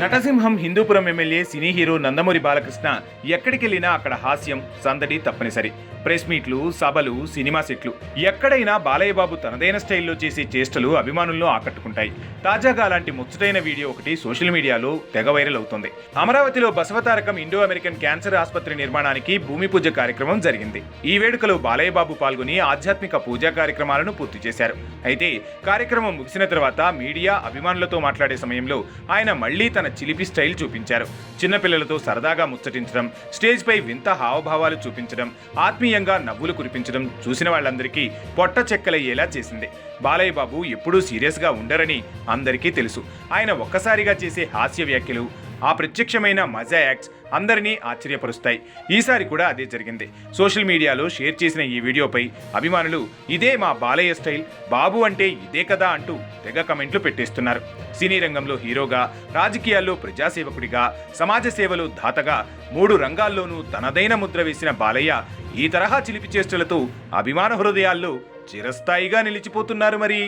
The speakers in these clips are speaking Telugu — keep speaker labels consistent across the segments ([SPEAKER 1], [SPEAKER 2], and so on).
[SPEAKER 1] నటసింహం Hindupuram MLA cine hero Nandamuri Balakrishna ఎక్కడికెళ్ళినా అక్కడ హాస్యం సందడి తప్పనిసరి. ప్రెస్ మీట్లు సభలు సినిమా సెట్లు. ఎక్కడైనా బాలయ్య బాబు తనదైన స్టైల్లో చేసే చేష్టలు అభిమానుల్లో ఆకట్టుకుంటాయి. తాజాగా అలాంటి ముచ్చటైన వీడియో ఒకటి సోషల్ మీడియాలో తెగ వైరల్ అవుతుంది. అమరావతిలో బసవతారకం ఇండో అమెరికన్ క్యాన్సర్ ఆసుపత్రి నిర్మాణానికి భూమి పూజ కార్యక్రమం జరిగింది. ఈ వేడుకలో బాలయ్య బాబు పాల్గొని ఆధ్యాత్మిక పూజా కార్యక్రమాలను పూర్తి చేశారు. అయితే కార్యక్రమం ముగిసిన తర్వాత మీడియా అభిమానులతో మాట్లాడే సమయంలో ఆయన మళ్ళీ తన చిలిపి స్టైల్ చూపించారు. చిన్నపిల్లలతో సరదాగా ముచ్చటించడం స్టేజ్పై వింత హావభావాలు చూపించడం ఆత్మీయంగా నవ్వులు కురిపించడం చూసిన వాళ్ళందరికీ పొట్ట చెక్కలయ్యేలా చేసింది. బాలయ్య బాబు ఎప్పుడూ సీరియస్గా ఉండరని అందరికీ తెలుసు. ఆయన ఒక్కసారిగా చేసే హాస్య వ్యాఖ్యలు ఆ ప్రత్యక్షమైన మజా యాక్ట్స్ అందరినీ ఆశ్చర్యపరుస్తాయి. ఈసారి కూడా అదే జరిగింది. సోషల్ మీడియాలో షేర్ చేసిన ఈ వీడియోపై అభిమానులు ఇదే మా బాలయ్య స్టైల్ బాబు అంటే ఇదే కదా అంటూ తెగ కమెంట్లు పెట్టేస్తున్నారు. సినీ రంగంలో హీరోగా రాజకీయాల్లో ప్రజాసేవకుడిగా సమాజ సేవలో దాతగా మూడు రంగాల్లోనూ తనదైన ముద్ర వేసిన బాలయ్య ఈ తరహా చిలిపి చేష్టలతో అభిమాన హృదయాల్లో చిరస్థాయిగా నిలిచిపోతున్నారు మరి.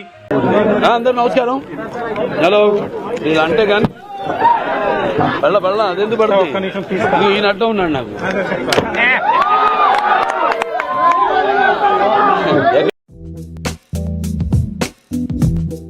[SPEAKER 2] నమస్కారం. హలో. అంటే కానీ పళ్ళ పళ్ళ అదెందుకు పడుతుంది? ఈయన అడ్డం ఉన్నాడు నాకు.